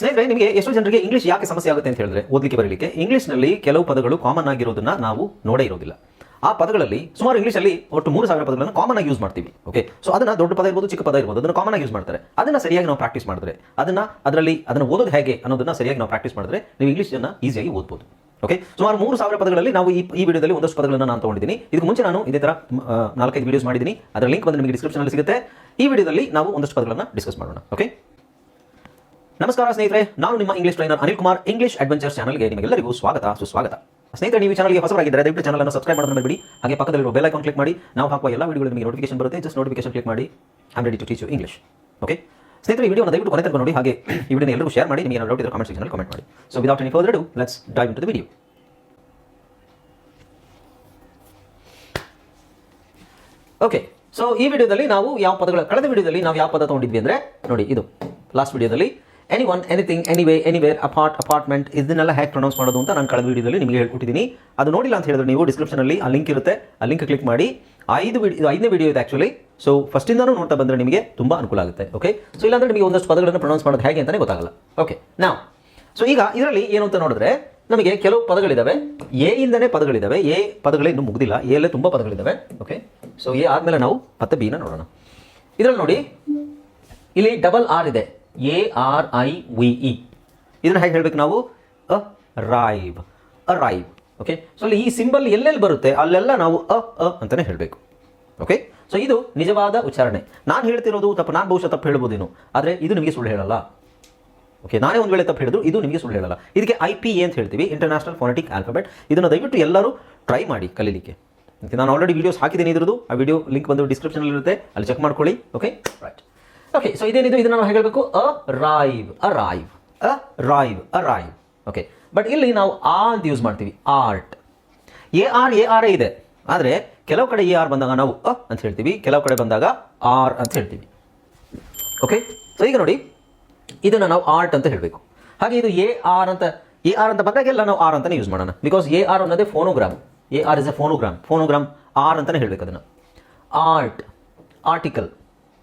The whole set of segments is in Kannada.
ಸ್ನೇಹಿತರೆ, ನಿಮಗೆ ಎಷ್ಟೋ ಜನರಿಗೆ ಇಂಗ್ಲಿಷ್ ಯಾಕೆ ಸಮಸ್ಯೆ ಆಗುತ್ತೆ ಅಂತ ಹೇಳಿದ್ರೆ, ಓದಲಿಕ್ಕೆ ಬರಲಿಕ್ಕೆ ಇಂಗ್ಲಿಷ್ನಲ್ಲಿ ಕೆಲವು ಪದಗಳು ಕಾಮನ್ ಆಗಿರೋದನ್ನ ನಾವು ನೋಡೇ ಇರೋದಿಲ್ಲ. ಆ ಪದಗಳಲ್ಲಿ ಸುಮಾರು ಇಂಗ್ಲೀಷಲ್ಲಿ ಒಟ್ಟು ಮೂರು ಸಾವಿರ ಪದಗಳನ್ನು ಕಾಮನ್ ಆಗಿ ಯೂಸ್ ಮಾಡ್ತೀವಿ ಓಕೆ ಸೊ ಅದನ್ನ ದೊಡ್ಡ ಪದ ಇರ್ಬೋದು, ಚಿಕ್ಕ ಪದ ಇರ್ಬೋದು, ಅದನ್ನು ಕಾಮನ್ ಆಗಿ ಯೂಸ್ ಮಾಡ್ತಾರೆ. ಅದನ್ನ ಸರಿಯಾಗಿ ನಾವು ಪ್ರಾಕ್ಟೀಸ್ ಮಾಡಿದ್ರೆ, ಅದನ್ನ ಅದರಲ್ಲಿ ಅದನ್ನು ಓದೋದು ಹೇಗೆ ಅನ್ನೋದನ್ನ ಸರಿಯಾಗಿ ನಾವು ಪ್ರಾಕ್ಟೀಸ್ ಮಾಡಿದ್ರೆ ನೀವು ಇಂಗ್ಲಿಷನ್ನು ಈಸಿಯಾಗಿ ಓದ್ಬೋದು ಓಕೆ ಸುಮಾರು ಮೂರು ಸಾವಿರ ಪದಗಳಲ್ಲಿ ನಾವು ಈ ಈ ವಿಡಿಯೋದಲ್ಲಿ ಒಂದಷ್ಟು ಪದಗಳನ್ನು ನಾನು ತಗೊಂಡಿದ್ದೀನಿ. ಇದಕ್ಕೆ ಮುಂಚೆ ನಾನು ಇದೇ ತರ ನಾಲ್ಕೈದು ವಿಡಿಯೋಸ್ ಮಾಡಿದ್ದೀನಿ. ಅದರ ಲಿಂಕ್ ಬಂದು ನಿಮಗೆ ಡಿಸ್ಕ್ರಿಪ್ಷನಲ್ಲಿ ಸಿಗುತ್ತೆ. ಈ ವಿಡಿಯೋದಲ್ಲಿ ನಾವು ಒಂದಷ್ಟು ಪದಗಳನ್ನು ಡಿಸ್ಕಸ್ ಮಾಡೋಣ ಓಕೆ ನಮಸ್ಕಾರ ಸ್ನೇಹಿತರೆ, ನಾನು ನಿಮ್ಮ English trainer Anil Kumar English adventures ಚಾನಲ್ಗೆ ನಿಮಗೆಲ್ಲರಿಗೂ ಸ್ವಾಗತ, ಸುಸ್ವಾಗತ. ಸ್ನೇಹಿತರೆ, ನೀವು ಚಾನಲ್ಗೆ ಹೊಸಬರಾಗಿದ್ದರೆ ದಯವಿಟ್ಟು ಚಾನಲ್ ಸಬ್ಸ್ಕ್ರೈಬ್ ಮಾಡೋದನ್ನ ಬಿಡಿ. ಹಾಗೆ ಪಕ್ಕದಲ್ಲಿರುವ ಬೆಲ್ ಐಕಾನ್ ಕ್ಲಿಕ್ ಮಾಡಿ. ನಾವು ಹಾಕುವ ಎಲ್ಲ ವಿಡಿಯೋಗಳು ನಿಮಗೆ ನೋಟಿಫಿಕೇಶನ್ ಬರುತ್ತೆ. ಜಸ್ಟ್ ನೋಟಿಫಿಕೇಶನ್ ಕ್ಲಿಕ್ ಮಾಡಿ. I'm ready to teach you English okay ಸ್ನೇಹಿತರೆ ವಿಡಿಯೋನ ದಯವಿಟ್ಟು ಕೊನೆ ತನಕ ನೋಡಿ. ಹಾಗೆ ಈ ವಿಡಿಯೋ ಎಲ್ಲರೂ ಶೇರ್ ಮಾಡಿ. ನಿಮಗೆ ಏನಾದರೂ ಡೌಟ್ ಇದ್ದರೆ ಕಾಮೆಂಟ್ ಸೆಕ್ಷನಲ್ಲಿ ಕಮೆಂಟ್ ಮಾಡಿ. So without any further do let's dive into the video okay so ಈ ವಿಡಿಯೋದಲ್ಲಿ ನಾವು ಯಾವ ಪದಗಳ, ಕಳೆದ ವಿಡಿಯೋದಲ್ಲಿ ನಾವು ಯಾವ ಪದ ತಗೊಂಡಿದ್ವಿ ಅಂದ್ರೆ, ನೋಡಿ ಇದು. ಲಾಸ್ಟ್ ವಿಡಿಯೋದಲ್ಲಿ anyone anything anyway anywhere apart apartment ಇದನ್ನೆಲ್ಲ ಹೇಗೆ ಪ್ರೊನೌನ್ಸ್ ಮಾಡೋದು ಅಂತ ನಾನು ಕಳೆದ ವೀಡಿಯೋದಲ್ಲಿ ನಿಮಗೆ ಹೇಳ್ಕೊಟ್ಟಿದ್ದೀನಿ ಅದು ನೋಡಿಲ್ಲ ಅಂತ ಹೇಳಿದ್ರೆ ನೀವು ಡಿಸ್ಕ್ರಿಪ್ಷನಲ್ಲಿ ಆ ಲಿಂಕ್ ಇರುತ್ತೆ. ಆ ಲಿಂಕ್ ಕ್ಲಿಕ್ ಮಾಡಿ. ಐದು ವಿಡಿಯೋ ಐದನೇ ವಿಡಿಯೋ ಇದೆ ಆ್ಯಕ್ಚುಲಿ ಸೊ ಫಸ್ಟಿಂದನೂ ನೋಡ್ತಾ ಬಂದರೆ ನಿಮಗೆ ತುಂಬ ಅನುಕೂಲ ಆಗುತ್ತೆ ಓಕೆ ಸೊ ಇಲ್ಲಾಂದರೆ ನಿಮಗೆ ಒಂದಷ್ಟು ಪದಗಳನ್ನು ಪ್ರೊನೌನ್ಸ್ ಮಾಡೋದು ಹೇಗೆ ಅಂತಲೇ ಗೊತ್ತಾಗಲ್ಲ ಓಕೆ ನಾವು ಸೊ ಈಗ ಇದರಲ್ಲಿ ಏನು ಅಂತ ನೋಡಿದ್ರೆ ನಮಗೆ ಕೆಲವು ಪದಗಳಿದ್ದಾವೆ ಎ ಇಂದನೇ ಪದಗಳಿದ್ದಾವೆ ಎ ಪದಗಳೇ ಇನ್ನೂ ಮುಗ್ದಿಲ್ಲ. ಎ ಅಲ್ಲೇ ತುಂಬ ಪದಗಳಿದ್ದಾವೆ ಓಕೆ ಸೊ ಎ ಆದಮೇಲೆ ನಾವು ಮತ್ತೆ ಬಿನ ನೋಡೋಣ. ಇದರಲ್ಲಿ ನೋಡಿ, ಇಲ್ಲಿ ಡಬಲ್ ಆರ್ ಇದೆ. A R I V E ಇದನ್ನು ಹೇಗೆ ಹೇಳ್ಬೇಕು ನಾವು? ಅ ರೈವ್ ಅ ರೈವ್ ಓಕೆ ಸೊ ಅಲ್ಲಿ ಈ ಸಿಂಬಲ್ ಎಲ್ಲೆಲ್ಲಿ ಬರುತ್ತೆ? ಅಲ್ಲೆಲ್ಲ ನಾವು ಅ ಅ ಅಂತಾನೆ ಹೇಳಬೇಕು. ಓಕೆ ಸೊ ಇದು ನಿಜವಾದ ಉಚ್ಚಾರಣೆ. ನಾನು ಹೇಳ್ತಿರೋದು ತಪ್ಪು, ನಾನು ಬಹುಶಃ ತಪ್ಪು ಹೇಳ್ಬೋದೇನು. ಆದರೆ ಇದು ನಿಮಗೆ ಸುಳ್ಳು ಹೇಳಲ್ಲ. ಓಕೆ ನಾನೇ ಒಂದು ವೇಳೆ ತಪ್ಪು ಹೇಳಿದ್ರು, ಇದು ನಿಮಗೆ ಸುಳ್ಳು ಹೇಳಲ್ಲ. ಇದಕ್ಕೆ ಐ ಪಿ ಎ ಅಂತ ಹೇಳ್ತೀವಿ ಇಂಟರ್ನ್ಯಾಷನಲ್ ಫೋನೆಟಿಕ್ ಆಲ್ಫಾಬೆಟ್ ಇದನ್ನು ದಯವಿಟ್ಟು ಎಲ್ಲರೂ ಟ್ರೈ ಮಾಡಿ ಕಲೀಲಿಕ್ಕೆ. ಓಕೆ ನಾನು ಆಲ್ರೆಡಿ ವೀಡಿಯೋಸ್ ಹಾಕಿದ್ದೀನಿ ಇದ್ರದ್ದು. ಆ ವಿಡಿಯೋ ಲಿಂಕ್ ಬಂದು ಡಿಸ್ಕ್ರಿಪ್ಷನಲ್ಲಿ ಇರುತ್ತೆ. ಅಲ್ಲಿ ಚೆಕ್ ಮಾಡ್ಕೊಳ್ಳಿ. ಓಕೆ ರೈಟ್ ಓಕೆ ಸೊ ಇದೇನಿದು? ಇದನ್ನು ನಾವು ಹೇಳಬೇಕು ಅ ರಾಯ್ವ್ ಅ ರಾಯ್ವ್ ಅ ರಾಯ್ವ್ ಅ ರಾಯ್ವ್ ಓಕೆ ಬಟ್ ಇಲ್ಲಿ ನಾವು ಆ ಅಂತ ಯೂಸ್ ಮಾಡ್ತೀವಿ art A R A R ಇದೆ. ಆದರೆ ಕೆಲವು ಕಡೆ ಎ ಆರ್ ಬಂದಾಗ ನಾವು ಅ ಅಂತ ಹೇಳ್ತೀವಿ ಕೆಲವು ಕಡೆ ಬಂದಾಗ ಆರ್ ಅಂತ ಹೇಳ್ತೀವಿ. ಓಕೆ ಸೊ ಈಗ ನೋಡಿ ಇದನ್ನು ನಾವು ಆರ್ಟ್ ಅಂತ ಹೇಳಬೇಕು. ಹಾಗೆ ಇದು ಎ ಆರ್ ಅಂತ ಎ ಆರ್ ಅಂತ ಬಂದಾಗೆಲ್ಲ ನಾವು ಆರ್ ಅಂತಲೇ ಯೂಸ್ ಮಾಡೋಣ. ಬಿಕಾಸ್ ಎ ಆರ್ ಅನ್ನೋದೇ phonogram A R is a phonogram phonogram R ಅಂತಲೇ ಹೇಳಬೇಕು ಅದನ್ನು. ಆರ್ಟ್ ಆರ್ಟಿಕಲ್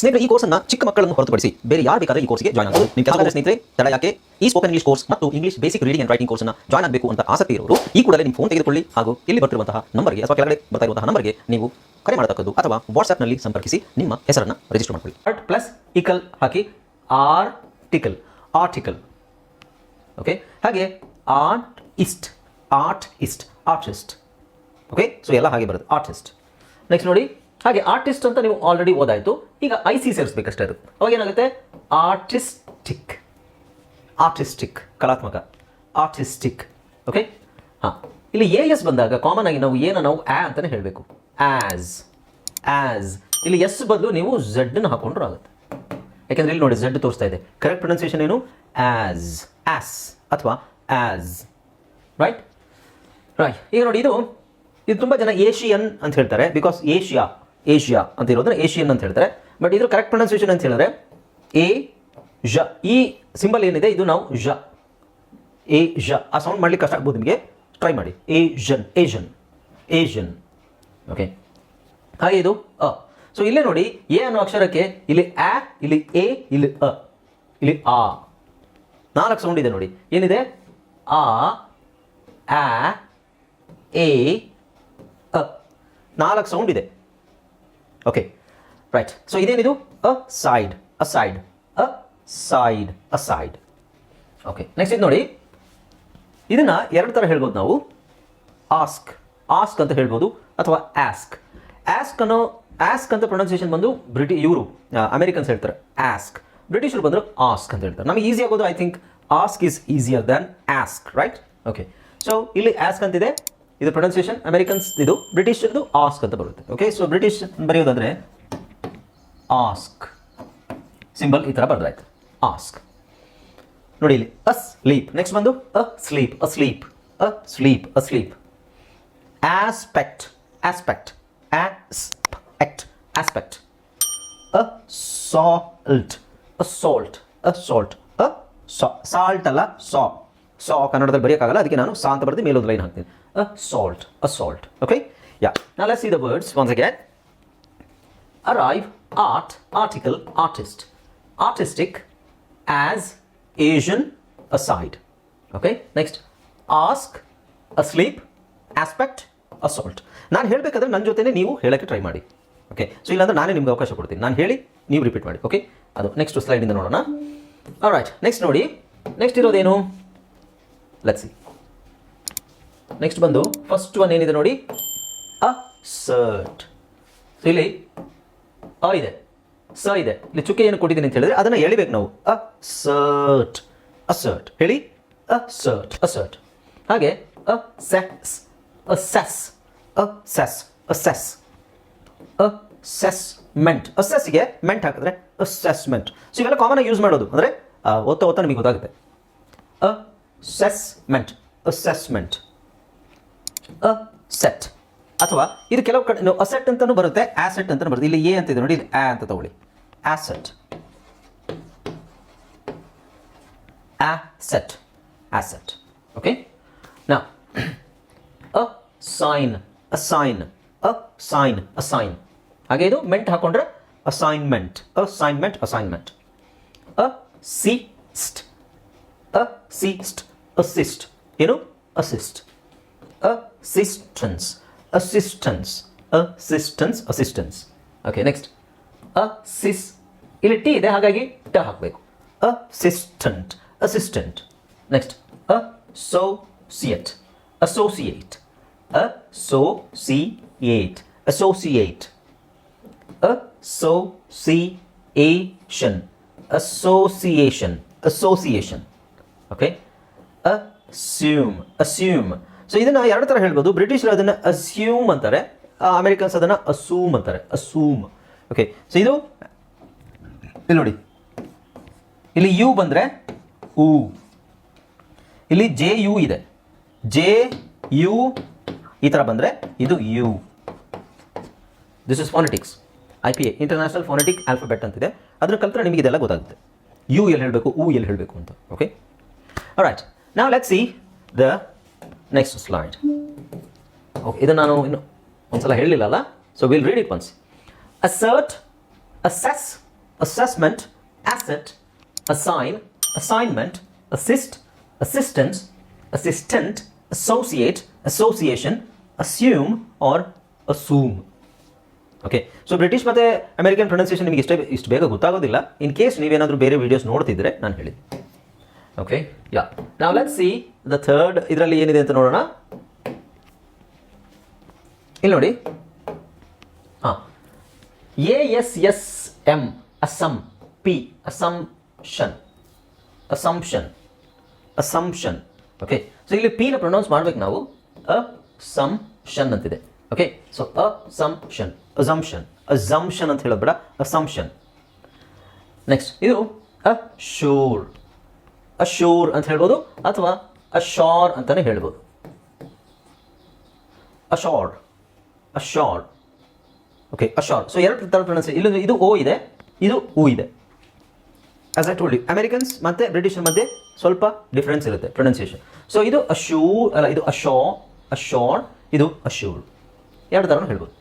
ಸ್ನೇಹಿತರೆ ಈ ಕೋರ್ಸ್ನ ಚಿಕ್ಕ ಮಕ್ಕಳನ್ನು ಹೊರತುಪಡಿಸಿ ಬೇರೆ ಯಾರು ಬೇಕಾದ್ರೆ ಈ ಕೋರ್ಸ್ಗೆ ಜಾಯ್ನ್ ಆಗಬಹುದು ನಿಮ್ಮ ಕೆಲಸ ಸ್ನೇಹಿತರೆ ತಡ ಯಾಕೆ? ಈ ಸ್ಪೋಕನ್ ಇಂಗ್ಲಿಷ್ ಕೋರ್ಸ್ ಮತ್ತು English basic reading and writing ಕೋರ್ಸ್ನ ಜಾಯ್ನ್ ಆಗಬೇಕು ಅಂತ ಆಸಕ್ತಿ ಇರೋರು ಈ ಕೂಡಲೇ ನಿಮ್ಮ ಫೋನ್ ತೆಗೆದುಕೊಳ್ಳಿ ಹಾಗೂ ಇಲ್ಲಿ ಬರ್ತಿರುವಂತಹ ನಂಬರ್ಗೆ ಅಥವಾ ಕೆಳಗಡೆ ಬರ್ತಾ ಇರುವಂತಹ ನಂಬರ್ಗೆ ನೀವು ಕರೆ ಮಾಡತಕ್ಕದ್ದು ಅಥವಾ ವಾಟ್ಸ್ಆಪ್ನಲ್ಲಿ ಸಂಪರ್ಕಿಸಿ ನಿಮ್ಮ ಹೆಸರನ್ನು ರಿಜಿಸ್ಟರ್ ಮಾಡಿಕೊಳ್ಳಿ. ಅಟ್ ಪ್ಲಸ್ ಇಕಲ್ ಹಾಕಿ ಆರ್ಟಿಕಲ್ ಆರ್ಟಿಕಲ್ ಓಕೆ ಹಾಗೆ art ಇಸ್ಟ್ art ಇಸ್ಟ್ artist okay so ಎಲ್ಲ ಹಾಗೆ ಬರುತ್ತೆ. ಆರ್ಟಿಸ್ಟ್ ನೆಕ್ಸ್ಟ್ ನೋಡಿ. ಹಾಗೆ ಆರ್ಟಿಸ್ಟ್ ಅಂತ ನೀವು ಆಲ್ರೆಡಿ ಓದಾಯಿತು. ಈಗ ಐ ಸಿ ಸೇರಿಸ್ಬೇಕಷ್ಟೇ ಅದು. ಅವಾಗ ಏನಾಗುತ್ತೆ? ಆರ್ಟಿಸ್ಟಿಕ್ ಆರ್ಟಿಸ್ಟಿಕ್ ಕಲಾತ್ಮಕ. ಆರ್ಟಿಸ್ಟಿಕ್ ಓಕೆ ಹಾಂ. ಇಲ್ಲಿ ಎ ಎಸ್ ಬಂದಾಗ ಕಾಮನ್ ಆಗಿ ನಾವು ಏನ ನಾವು ಆ ಅಂತಲೇ ಹೇಳಬೇಕು. ಆಸ್ ಆಸ್ ಇಲ್ಲಿ ಎಸ್ ಬದಲು ನೀವು ಝಡ್ನ ಹಾಕೊಂಡ್ರು ಆಗುತ್ತೆ. ಯಾಕೆಂದ್ರೆ ಇಲ್ಲಿ ನೋಡಿ ಝಡ್ ತೋರಿಸ್ತಾ ಇದೆ. ಕರೆಕ್ಟ್ ಪ್ರೊನೌನ್ಸಿಯೇಷನ್ ಏನು? ಆಸ್ ಆಸ್ ಅಥವಾ ಆಸ್ ರೈಟ್ ರೈಟ್ ಈಗ ನೋಡಿ ಇದು ಇದು ತುಂಬ ಜನ ಏಷಿಯನ್ ಅಂತ ಹೇಳ್ತಾರೆ. ಬಿಕಾಸ್ ಏಷ್ಯಾ ಏಷ್ಯಾ ಅಂತ ಇರೋದನ್ನ ಏಷಿಯನ್ ಅಂತ ಹೇಳ್ತಾರೆ. ಬಟ್ ಇದ್ರ ಕರೆಕ್ಟ್ ಪ್ರೊನೌನ್ಸಿಯೇಷನ್ ಅಂತ ಹೇಳಿದ್ರೆ ಎ ಜ ಈ ಸಿಂಬಲ್ ಏನಿದೆ? ಇದು ನಾವು ಜ ಎ ಜ ಆ ಸೌಂಡ್ ಮಾಡ್ಲಿಕ್ಕೆ ಕಷ್ಟ ಆಗ್ಬೋದು ನಿಮಗೆ. ಟ್ರೈ ಮಾಡಿ. ಏಜನ್ ಏಷನ್ ಏಷನ್ ಓಕೆ ಹಾಗೆ ಇದು ಅ. ಸೊ ಇಲ್ಲೇ ನೋಡಿ, ಎ ಅನ್ನೋ ಅಕ್ಷರಕ್ಕೆ ಇಲ್ಲಿ ಆ ಇಲ್ಲಿ ಎ, ಇಲ್ಲಿ ಅ, ಇಲ್ಲಿ ಆ. ನಾಲ್ಕು ಸೌಂಡ್ ಇದೆ ನೋಡಿ. ಏನಿದೆ? ಆ ಆ, ಎ, ಅ. ನಾಲ್ಕು ಸೌಂಡ್ ಇದೆ. ಓಕೆ ರೈಟ್ ಸೊ ಇದೇನಿದು aside aside aside aside okay next ಇದು ನೋಡಿ. ಇದನ್ನು ಎರಡು ಥರ ಹೇಳ್ಬೋದು ನಾವು. ಆಸ್ಕ್ ಆಸ್ಕ್ ಅಂತ ಹೇಳ್ಬೋದು. ಅಥವಾ ಆಸ್ಕ್ ಆಸ್ಕ್ ಅನ್ನೋ ಆಸ್ಕ್ ಅಂತ ಪ್ರೊನೌನ್ಸಿಯೇಷನ್ ಬಂದು ಬ್ರಿಟಿ ಇವರು ಅಮೆರಿಕನ್ಸ್ ಹೇಳ್ತಾರೆ. ಆಸ್ಕ್ ಬ್ರಿಟಿಷರು ಬಂದರು ಆಸ್ಕ್ ಅಂತ ಹೇಳ್ತಾರೆ. ನಮಗೆ ಈಸಿ ಆಗೋದು I think ask is easier than ask right okay so ಇಲ್ಲಿ ಆಸ್ಕ್ ಅಂತಿದೆ. ಇದು ಪ್ರೊನೌನ್ಸಿಯೇಷನ್ ಅಮೆರಿಕನ್ಸ್ ಇದು ಬ್ರಿಟಿಷರ್ದು ಆಸ್ಕ್ ಅಂತ ಬರುತ್ತೆ. ಓಕೆ ಸೊ ಬ್ರಿಟಿಷ್ ಬರೆಯೋದಾದ್ರೆ ಆಸ್ಕ್ ಸಿಂಬಲ್ ಈ ಥರ ಬರೆದಾಯ್ತು ಆಸ್ಕ್ ನೋಡಿ ಇಲ್ಲಿ ಅ ಸ್ಲೀಪ್ ನೆಕ್ಸ್ಟ್ ಬಂದು asleep asleep asleep asleep aspect aspect aspect aspect assault assault assault ಸಾ ಸಾಲ್ಟ್ ಅಲ್ಲ ಸಾ ಸಾ ಕನ್ನಡದಲ್ಲಿ ಬರೆಯೋಕ್ಕಾಗಲ್ಲ, ಅದಕ್ಕೆ ನಾನು ಸಾ ಅಂತ ಬರೆದು ಮೇಲೊಂದು ಲೈನ್ ಹಾಕ್ತೀನಿ. ಅ ಸಾಲ್ಟ್ ಓಕೆ ಯಾ ನಾ let's see the words once again arrive art, article, artist. Artistic as asian aside, okay? Next. Ask, asleep, aspect assault ನಾನು ಹೇಳಬೇಕಾದ್ರೆ ನನ್ನ ಜೊತೆನೇ ನೀವು ಹೇಳೋಕ್ಕೆ ಟ್ರೈ ಮಾಡಿ ಓಕೆ ಸೊ ಇಲ್ಲಾಂದ್ರೆ ನಾನೇ ನಿಮ್ಗೆ ಅವಕಾಶ ಕೊಡ್ತೀನಿ. ನಾನು ಹೇಳಿ ನೀವು ರಿಪೀಟ್ ಮಾಡಿ ಓಕೆ ಅದು ನೆಕ್ಸ್ಟ್ ಸ್ಲೈಡಿಂದ ನೋಡೋಣ. ರೈಟ್ ನೆಕ್ಸ್ಟ್ ನೋಡಿ. ನೆಕ್ಸ್ಟ್ ಇರೋದೇನು? ಲೆಟ್ಸಿ ನೆಕ್ಸ್ಟ್ ಬಂದು ಫಸ್ಟ್ ಒನ್ ಏನಿದೆ ನೋಡಿ? ಅ ಸರ್ಟ್ ಇಲ್ಲಿ ಅ ಇದೆ. ಸ ಇದೆ. ಇಲ್ಲಿ ಚುಕ್ಕೆ ಏನು ಕೊಟ್ಟಿದ್ದೀನಿ ಅಂತ ಹೇಳಿದ್ರೆ ಅದನ್ನು ಎಳಿಬೇಕು ನಾವು. ಅ ಸರ್ಟ್ ಅಸರ್ಟ್ ಹೇಳಿ? ಅ ಸರ್ಟ್ ಅಸರ್ಟ್ ಹಾಗೆ assess assess assess assess ಸೆಸ್ಮೆಂಟ್ ಅಸೆಸ್ಗೆ ಮೆಂಟ್ ಹಾಕಿದ್ರೆ ಅಸೆಸ್ಮೆಂಟ್ ಸೊ ಇವೆಲ್ಲ ಕಾಮನ್ ಆಗಿ ಯೂಸ್ ಮಾಡೋದು. ಅಂದರೆ ಓದ್ತಾ ಓದ್ತಾ ನಿಮಗೆ ಗೊತ್ತಾಗುತ್ತೆ. ಅಸೆಸ್ಮೆಂಟ್ ಅಸೆಸ್ಮೆಂಟ್ ಅಸೆಟ್ ಅಥವಾ ಇದು ಕೆಲವು ಕಡೆ ಅಸೆಟ್ ಅಂತಲೂ ಬರುತ್ತೆ ಆಸೆಟ್ ಅಂತಲೂ ಬರುತ್ತೆ. ಇಲ್ಲಿ ಎ ಅಂತ ಇದೆ ನೋಡಿ, ಇಲ್ಲಿ ಆ ಅಂತ ತಗೊಳ್ಳಿ. ಆಸೆಟ್ ಆಸೆಟ್ ಆಸೆಟ್ ಓಕೆ ನಾ assign assign assign assign ಹಾಗೆ ಇದು ಮೆಂಟ್ ಹಾಕೊಂಡ್ರೆ assignment assignment assignment assist assist assist ಏನು? Assist assistance assistance assistance assistance okay next ಅಸಿಸ್ ಇಲ್ಲಿ ಟಿ ಇದೆ ಹಾಗಾಗಿ ಟ ಹಾಕಬೇಕು. Assistant assistant next associate associate associate associate association. Association. Association. Okay assume assume so ಇದನ್ನ ಎರಡು ಥರ ಹೇಳ್ಬೋದು. ಬ್ರಿಟಿಷರು ಅದನ್ನು ಅಸ್ಯೂಮ್ ಅಂತಾರೆ. ಅಮೆರಿಕನ್ಸ್ ಅದನ್ನು ಅಸೂಮ್ ಅಂತಾರೆ. ಅಸೂಮ್ ಓಕೆ ಸೊ ಇದು ಇಲ್ಲಿ ನೋಡಿ. ಇಲ್ಲಿ ಯು ಬಂದರೆ ಉ ಇಲ್ಲಿ ಜೆ ಯು ಇದೆ. ಜೆ ಯು ಈ ಥರ ಬಂದರೆ ಇದು U this is phonetics I P A international phonetic alphabet ಅಂತಿದೆ. ಅದನ್ನು ಕಲ್ತ್ರೆ ನಿಮಗೆ ಇದೆಲ್ಲ ಗೊತ್ತಾಗುತ್ತೆ. ಯು ಎಲ್ಲಿ ಹೇಳಬೇಕು? ಊ ಎಲ್ಲಿ ಹೇಳಬೇಕು ಅಂತ. ಓಕೆ ರೈಟ್ ನಾವು let see the next slide okay ಇದು ನಾನು ಇನ್ನು ಒಂದ್ಸಲ ಹೇಳಲಿಲ್ಲಲ್ಲ so will read it once assert assess assessment asset assign assignment assist assistance assistant associate association assume or assume okay so British ಮತ್ತು ಅಮೆರಿಕನ್ ಪ್ರೊನೌನ್ಸಿಯೇಷನ್ ನಿಮಗೆ ಇಷ್ಟೇ ಇಷ್ಟು ಬೇಗ ಗೊತ್ತಾಗೋದಿಲ್ಲ. ಇನ್ ಕೇಸ್ ನೀವೇನಾದರೂ ಬೇರೆ ವೀಡಿಯೋಸ್ ನೋಡ್ತಿದ್ರೆ ನಾನು ಹೇಳಿ ಓಕೆ ಯಾ ನಾವು ಲೆಟ್ ಸಿ ದ ಥರ್ಡ್ ಇದರಲ್ಲಿ ಏನಿದೆ ಅಂತ ನೋಡೋಣ. ಇಲ್ಲಿ ನೋಡಿ. ಹಾಂ. A S S M Assam P assumption assumption assumption okay so ಇಲ್ಲಿ ಪಿನ ಪ್ರೊನೌನ್ಸ್ ಮಾಡ್ಬೇಕು ನಾವು. ಅಸಂಪ್ಷನ್ ಅಂತಿದೆ. Okay so assumption assumption assumption ಅಂತ ಹೇಳೋದು ಬೇಡ. ಅಸಂಪ್ಷನ್ ನೆಕ್ಸ್ಟ್ ಇದು ಅಶೂರ್ ಅಶೂರ್ ಅಂತ ಹೇಳ್ಬೋದು ಅಥವಾ ಅಶೋರ್ ಅಂತಾನೆ ಹೇಳ್ಬೋದು. ಅಶಾರ್ ಅಶಾರ್. ಓಕೆ ಅಶೋರ್. ಸೊ ಎರಡು ಥರ ಪ್ರೊನೌನ್ಸ್ ಇಲ್ಲಿ ಇದು ಓ ಇದೆ, ಇದು ಊ ಇದೆ. As I told you Americans ಮತ್ತು ಬ್ರಿಟಿಷರ್ ಮಧ್ಯೆ ಸ್ವಲ್ಪ ಡಿಫ್ರೆನ್ಸ್ ಇರುತ್ತೆ ಪ್ರೊನೌನ್ಸಿಯೇಷನ್ ಸೊ ಇದು ಅಶೂ ಅಲ್ಲ, ಇದು ಅಶೋ, ಅಶೋರ್, ಇದು ಅಶೂರ್. ಎರಡು ಥರನೂ ಹೇಳ್ಬೋದು.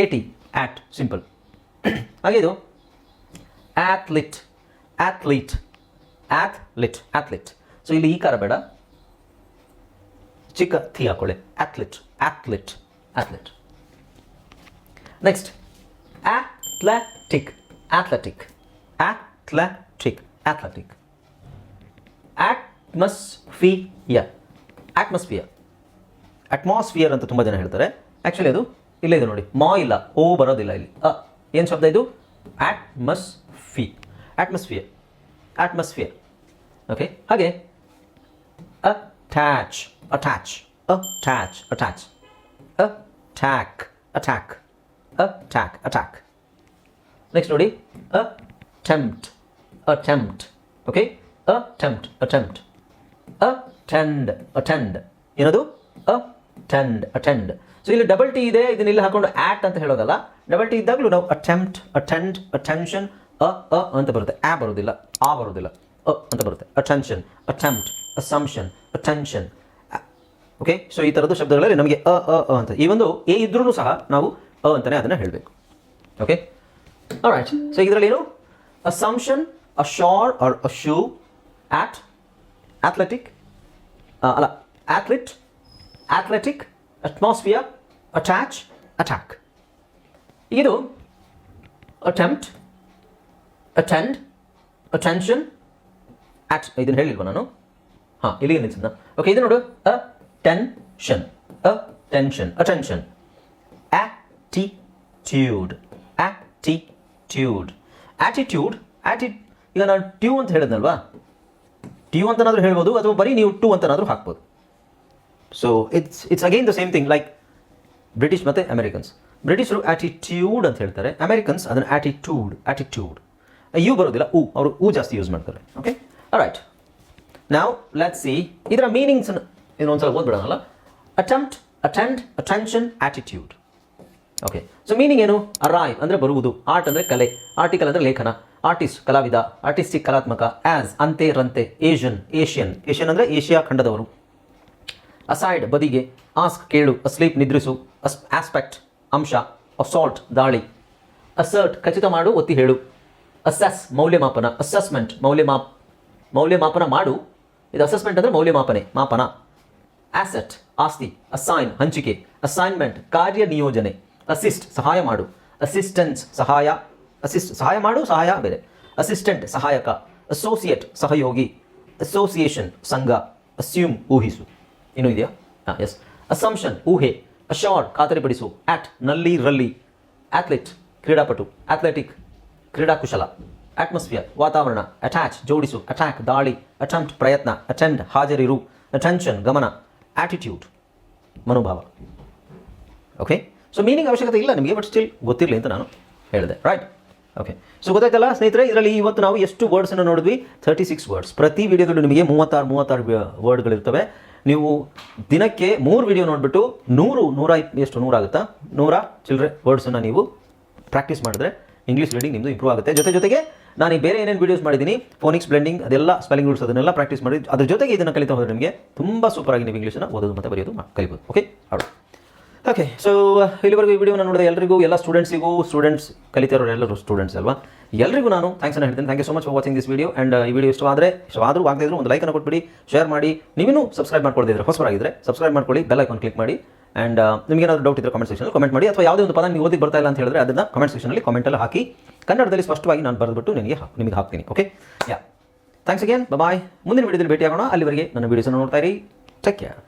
ಎ ಟಿ ಆಟ್ ಸಿಂಪಲ್ ಹಾಗೆ ಇದು ಆಥ್ಲಿಟ್ ಆಥ್ಲೀಟ್ ಆಥ್ಲಿಟ್ ಸೊ ಇಲ್ಲಿ ಈ ಕಾರ ಬೇಡ. ಚಿಕ್ಕ ಥಿ ಹಾಕೊಳ್ಳಿ. Athlete athlete athlete next athletic athletic athletic athletic atmosphere atmosphere atmosphere ಅಂತ ತುಂಬ ಜನ ಹೇಳ್ತಾರೆ. ಆ್ಯಕ್ಚುಲಿ ಅದು ಇಲ್ಲೇ ಇದೆ ನೋಡಿ. ಮಾ ಇಲ್ಲ, ಓ ಬರೋದಿಲ್ಲ ಇಲ್ಲಿ. ಏನು ಶಬ್ದ ಇದು? ಆಟ್ಮಸ್ಫಿ ಅಟ್ಮಾಸ್ಫಿಯರ್ ಅಟ್ಮಾಸ್ಫಿಯರ್ ಓಕೆ ಹಾಗೆ attach attach attach attach attack attack attack attack next ನೋಡಿ attempt attempt okay attempt attempt attend attend ಏನದು? ಅಟೆಂಡ್ ಅಟೆಂಡ್ ಸೊ ಇಲ್ಲಿ ಡಬಲ್ ಟಿ ಇದೆ. ಇದನ್ನ ಇಲ್ಲಿ ಹಾಕೊಂಡು ಆಟ್ ಅಂತ ಹೇಳೋದಲ್ಲ. ಡಬಲ್ ಟಿ ಇದ್ದಾಗಲೂ ನಾವು ಅಟೆಂಪ್ಟ್ ಅಟೆಂಡ್ ಅಟೆನ್ಷನ್ ಅ ಅ ಅಂತ ಬರುತ್ತೆ. ಆ ಬರೋದಿಲ್ಲ ಆ ಬರೋದಿಲ್ಲ ಅ ಅಂತ ಬರುತ್ತೆ. Attention attempt assumption attention okay so ಈ ಥರದ್ದು ಶಬ್ದಗಳಲ್ಲಿ ನಮಗೆ ಅ ಅ ಅ ಅಂತ. ಈ ಒಂದು ಎ ಇದ್ರೂ ಸಹ ನಾವು ಅ ಅಂತಲೇ ಅದನ್ನು ಹೇಳಬೇಕು. ಓಕೆ ರೈಟ್ ಸೊ ಇದರಲ್ಲಿ ಏನು? ಅಸಂಪ್ಷನ್ ಅ ಶಾರ್ ಆರ್ ಅ ಶೂ ಆಟ್ ಅಥ್ಲೆಟಿಕ್ ಅಲ್ಲ athlete athletic atmosphere attach attack ಇದು ಅಟೆಂಪ್ಟ್ ಅಟೆಂಡ್ ಅಟೆನ್ಷನ್ ಆಟ್ ಇದನ್ನು ಹೇಳಿಲ್ವ ನಾನು? ಹಾಂ, ಇಲ್ಲಿಗೆ ನಿಲ್ಸಿದ್ನ? ಓಕೆ ಇದು ನೋಡು. Attention attention attention attitude attitude attitude ಆಟಿ ಈಗ ನಾನು ಟ್ಯೂ ಅಂತ ಹೇಳಿದ್ನಲ್ವಾ? ಟ್ಯೂ ಅಂತನಾದರೂ ಹೇಳ್ಬೋದು, ಅಥವಾ ಬರೀ ನೀವು ಟು ಅಂತನಾದರೂ ಹಾಕ್ಬೋದು. So it's it's again the same thing like British ಮತ್ತು ಅಮೆರಿಕನ್ಸ್ ಬ್ರಿಟಿಷರು ಆಟಿಟ್ಯೂಡ್ ಅಂತ ಹೇಳ್ತಾರೆ. ಅಮೆರಿಕನ್ಸ್ ಅದನ್ನು ಆಟಿಟ್ಯೂಡ್ ಆಟಿಟ್ಯೂಡ್ ಯು ಬರೋದಿಲ್ಲ. ಉ ಅವರು ಉ ಜಾಸ್ತಿ ಯೂಸ್ ಮಾಡ್ತಾರೆ. ಓಕೆ ರೈಟ್ ನಾವು ಲೆಟ್ ಸಿ ಇದರ ಮೀನಿಂಗ್ಸ್ ಇನ್ನೊಂದ್ಸಲ ಓದ್ಬಿಡೋಣಲ್ಲ. Attempt attend attention attitude okay so meaning ಏನು? ಅರೈವ್ ಅಂದರೆ ಬರುವುದು. ಆರ್ಟ್ ಅಂದರೆ ಕಲೆ. ಆರ್ಟಿಕಲ್ ಅಂದರೆ ಲೇಖನ. ಆರ್ಟಿಸ್ಟ್ ಕಲಾವಿದ. ಆರ್ಟಿಸ್ಟಿಕ್ ಕಲಾತ್ಮಕ. ಆಸ್ ಅಂತೆ ರಂತೆ. ಏಷ್ಯನ್ ಏಷ್ಯನ್ ಏಷ್ಯನ್ ಅಂದರೆ ಏಷ್ಯಾ ಖಂಡದವರು. ಅಸೈಡ್ ಬದಿಗೆ. ಆಸ್ಕ್ ಕೇಳು. ಅಸ್ಲೀಪ್ ನಿದ್ರಿಸು. ಅಸ್ ಆಸ್ಪೆಕ್ಟ್ ಅಂಶ. ಅಸಾಲ್ಟ್ ದಾಳಿ. ಅಸರ್ಟ್ ಖಚಿತ ಮಾಡು, ಒತ್ತಿ ಹೇಳು. ಅಸೆಸ್ ಮೌಲ್ಯಮಾಪನ. ಅಸೆಸ್ಮೆಂಟ್ ಮೌಲ್ಯಮಾಪ್, ಮೌಲ್ಯಮಾಪನ ಮಾಡು. ಇದು ಅಸೆಸ್ಮೆಂಟ್ ಅಂದರೆ ಮೌಲ್ಯಮಾಪನೆ, ಮಾಪನ. ಆಸೆಟ್ ಆಸ್ತಿ ಅಸೈನ್ ಹಂಚಿಕೆ. ಅಸೈನ್ಮೆಂಟ್ ಕಾರ್ಯ ನಿಯೋಜನೆ ಅಸಿಸ್ಟ್ ಸಹಾಯ ಮಾಡು. ಅಸಿಸ್ಟೆನ್ಸ್ ಸಹಾಯ. ಅಸಿಸ್ಟ್ ಸಹಾಯ ಮಾಡು, ಸಹಾಯ ಬೇರೆ. ಅಸಿಸ್ಟೆಂಟ್ ಸಹಾಯಕ. ಅಸೋಸಿಯೇಟ್ ಸಹಯೋಗಿ. ಅಸೋಸಿಯೇಷನ್ ಸಂಘ. ಅಸ್ಯೂಮ್ ಊಹಿಸು. ಏನು ಇದೆಯಾ? ಹಾಂ ಎಸ್ ಅಸಂಪ್ಷನ್ ಊಹೆ. ಅಶಾರ್ಡ್ ಖಾತರಿಪಡಿಸು. ಆಟ್ನಲ್ಲಿ, ರಲ್ಲಿ. ಅಥ್ಲೆಟ್ ಕ್ರೀಡಾಪಟು. ಅಥ್ಲೆಟಿಕ್ ಕ್ರೀಡಾಕುಶಲ ಅಟ್ಮಾಸ್ಫಿಯರ್ ವಾತಾವರಣ ಅಟ್ಯಾಚ್ ಜೋಡಿಸು ಅಟ್ಯಾಕ್ ದಾಳಿ ಅಟೆಂಪ್ಟ್ ಪ್ರಯತ್ನ ಅಟೆಂಡ್ ಹಾಜರಿರು ಅಟೆನ್ಷನ್ ಗಮನ ಆಟಿಟ್ಯೂಡ್ ಮನೋಭಾವ. ಓಕೆ ಸೊ ಮೀನಿಂಗ್ ಅವಶ್ಯಕತೆ ಇಲ್ಲ ನಿಮಗೆ ಬಟ್ ಸ್ಟಿಲ್ ಗೊತ್ತಿರಲಿ ಅಂತ ನಾನು ಹೇಳಿದೆ. ರೈಟ್ ಓಕೆ ಸೊ ಗೊತ್ತಾಯ್ತಲ್ಲ ಸ್ನೇಹಿತರೆ, ಇದರಲ್ಲಿ ಇವತ್ತು ನಾವು ಎಷ್ಟು ವರ್ಡ್ಸನ್ನು ನೋಡಿದ್ವಿ? ತರ್ಟಿ ಸಿಕ್ಸ್ ವರ್ಡ್ಸ್ ಪ್ರತಿ ವಿಡಿಯೋದಲ್ಲೂ ನಿಮಗೆ ಮೂವತ್ತಾರು ಮೂವತ್ತಾರು ವರ್ಡ್ಗಳಿರ್ತವೆ ನೀವು ದಿನಕ್ಕೆ ಮೂರು ವಿಡಿಯೋ ನೋಡಿಬಿಟ್ಟು ನೂರು, ನೂರ ಎಷ್ಟು ನೂರಾಗುತ್ತಾ? ನೂರ? ಚಿಲ್ಡ್ರೆ ವರ್ಡ್ಸನ್ನು ನೀವು ಪ್ರಾಕ್ಟೀಸ್ ಮಾಡಿದ್ರೆ ಇಂಗ್ಲೀಷ್ ರೀಡಿಂಗ್ ನಿಮ್ಮದು ಇಂಪ್ರೂವ್ ಆಗುತ್ತೆ. ಜೊತೆ ಜೊತೆಗೆ ನಾನು ಬೇರೆ ಏನೇನು ವೀಡಿಯೋಸ್ ಮಾಡಿದ್ದೀನಿ ಫೋನಿಕ್ಸ್ ಬ್ಲೆಂಡಿಂಗ್ ಅದೆಲ್ಲ ಸ್ಪೆಲ್ಲಿಂಗ್ ರೂಲ್ಸ್ ಅದನ್ನೆಲ್ಲ ಪ್ರಾಕ್ಟೀಸ್ ಮಾಡಿ, ಅದ್ರ ಜೊತೆಗೆ ಇದನ್ನು ಕಲಿತಾ ಹೋದರೆ ನಿಮಗೆ ತುಂಬ ಸೂಪರಾಗಿ ನೀವು ಇಂಗ್ಲೀಷನ್ನು ಓದೋದು ಮತ್ತೆ ಬರೆಯೋದು ಕಲಿಬೋದು. ಓಕೆ ಆಡು ಓಕೆ ಸೊ ಇಲ್ಲಿವರೆಗೂ ಈ ವಿಡಿಯೋನ ನೋಡಿದ ಎಲ್ಲರಿಗೂ ಎಲ್ಲ ಸ್ಟೂಡೆಂಟ್ಸಿಗೂ ಸ್ಟೂಡೆಂಟ್ಸ್ ಕಲಿತಿರೋರು ಎಲ್ಲರೂ ಸ್ಟೂಡೆಂಟ್ಸ್ ಅಲ್ವಾ? ಎಲ್ಲರಿಗೂ ನಾನು ಥ್ಯಾಂಕ್ಸ್ ಅನ್ನು ಹೇಳ್ತೀನಿ. Thank you so much for watching this video and ಈ ವಿಡಿಯೋ ಇಷ್ಟವಾದರೆ ಇಷ್ಟವಾದರೂ ಆಗದಿದ್ರು ಒಂದು ಲೈಕನ್ನು ಕೊಟ್ಬಿಡಿ ಶೇರ್ ಮಾಡಿ. ನೀವಿನ್ನೂ ಸಬ್ಸ್ಕ್ರೈಬ್ ಮಾಡ್ಕೊಳ್ದಿದ್ರೆ ಹೊಸಬರಾಗಿದ್ದರೆ ಸಬ್ಸ್ಕ್ರೈಬ್ ಮಾಡ್ಕೊಳ್ಳಿ ಬೆಲ್ ಐಕಾನ್ ಕ್ಲಿಕ್ ಮಾಡಿ. ಆ್ಯಂಡ್ ನಿಮಗೆ ಏನಾದರೂ ಡೌಟ್ ಇದ್ದರೆ ಕಮೆಂಟ್ ಸೆಕ್ಷನಲ್ಲಿ ಕಮೆಂಟ್ ಮಾಡಿ. ಅಥವಾ ಯಾವುದೇ ಒಂದು ಪದ ನಿಮಗೆ ಓದಿಗೆ ಬರ್ತಾ ಇಲ್ಲ ಅಂತ ಹೇಳಿದ್ರೆ ಅದನ್ನು ಕಮೆಂಟ್ ಸೆಕ್ಷನಲ್ಲಿ ಕಾಮೆಂಟಲ್ಲಿ ಹಾಕಿ. ಕನ್ನಡದಲ್ಲಿ ಸ್ಪಷ್ಟವಾಗಿ ನಾನು ಬರೆದ್ಬಿಟ್ಟು ನಿಮಗೆ ನಿಮಗೆ ಹಾಕ್ತೀನಿ okay yeah thanks again bye ಮುಂದಿನ ವಿಡಿಯೋದಲ್ಲಿ ಭೇಟಿಯಾಗೋಣ. ಅಲ್ಲಿವರೆಗೆ ನನ್ನ ವಿಡಿಯೋಸನ್ನು ನೋಡ್ತಾ ಇರಿ. Take care